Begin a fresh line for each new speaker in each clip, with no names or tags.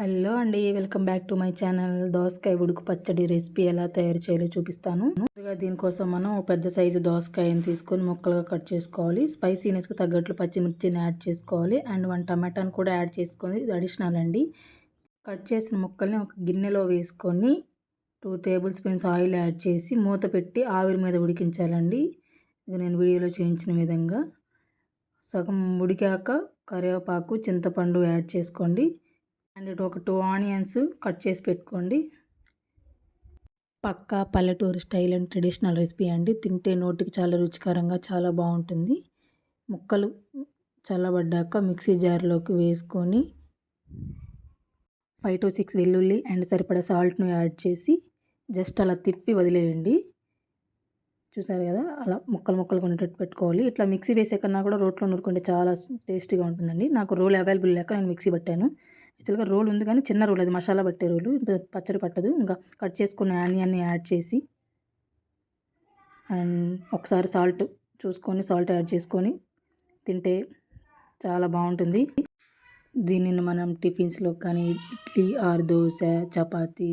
Hello అండి welcome back to my channel. దోసకాయ ఉడుకు పచ్చడి రెసిపీ ఎలా తయారు చేయాలో చూపిస్తాను. ముందుగా దీనికోసం మనం పెద్ద సైజు దోసకాయని తీసుకొని ముక్కలుగా కట్ చేసుకోవాలి. స్పైసీనెస్కి తగ్గట్లు పచ్చిమిర్చిని యాడ్ చేసుకోవాలి. అండ్ వన్ టమాటాని కూడా యాడ్ చేసుకొని ఇది అడిషనల్ అండి. కట్ చేసిన ముక్కల్ని ఒక గిన్నెలో వేసుకొని two tablespoons oil add చేసి మూత పెట్టి ఆవిరి మీద ఉడికించాలండి. ఇది నేను వీడియోలో చేయించిన విధంగా. సగం ఉడికాక కరివేపాకు చింతపండు యాడ్ చేసుకోండి. అండ్ ఒక టూ ఆనియన్స్ కట్ చేసి పెట్టుకోండి. పక్కా పల్లెటూరు స్టైల్ అండ్ ట్రెడిషనల్ రెసిపీ అండి. తింటే నోటికి చాలా రుచికరంగా చాలా బాగుంటుంది. ముక్కలు చల్లబడ్డాక మిక్సీ జార్లోకి వేసుకొని ఫైవ్ టు సిక్స్ వెల్లుల్లి అండ్ సరిపడా సాల్ట్ను యాడ్ చేసి జస్ట్ అలా తిప్పి వదిలేయండి. చూసారు కదా? అలా ముక్కలు ముక్కలు కొనేటట్టు పెట్టుకోవాలి. ఇట్లా మిక్సీ వేసే కన్నా కూడా రోట్లో నూరుకుంటే చాలా టేస్టీగా ఉంటుందండి. నాకు రోల్ అవైలబుల్ లేక నేను మిక్సీ పట్టాను. యాక్చువల్గా రోల్ ఉంది కానీ చిన్న రోల్ అది మసాలా పట్టే రోలు. ఇంత పచ్చడి పట్టదు. ఇంకా కట్ చేసుకున్న ఆనియన్ని యాడ్ చేసి అండ్ ఒకసారి సాల్ట్ చూసుకొని సాల్ట్ యాడ్ చేసుకొని తింటే చాలా బాగుంటుంది. దీనిని మనం టిఫిన్స్లో కానీ idli or dosa chapati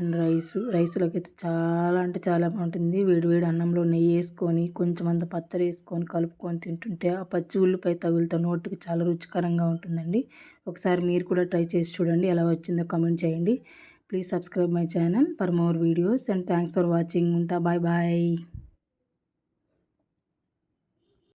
and rice రైస్లోకి అయితే చాలా అంటే చాలా బాగుంటుంది. వేడి వేడి అన్నంలో నెయ్యి వేసుకొని కొంచెం అంత పచ్చడి వేసుకొని కలుపుకొని తింటుంటే ఆ పచ్చి ఉల్లిపాయ తగులుతో నోటికి చాలా రుచికరంగా ఉంటుందండి. ఒకసారి మీరు కూడా ట్రై చేసి చూడండి ఎలా వచ్చిందో కామెంట్ చేయండి. Please subscribe my channel for more videos and thanks for watching. ఉంటా బాయ్ బాయ్.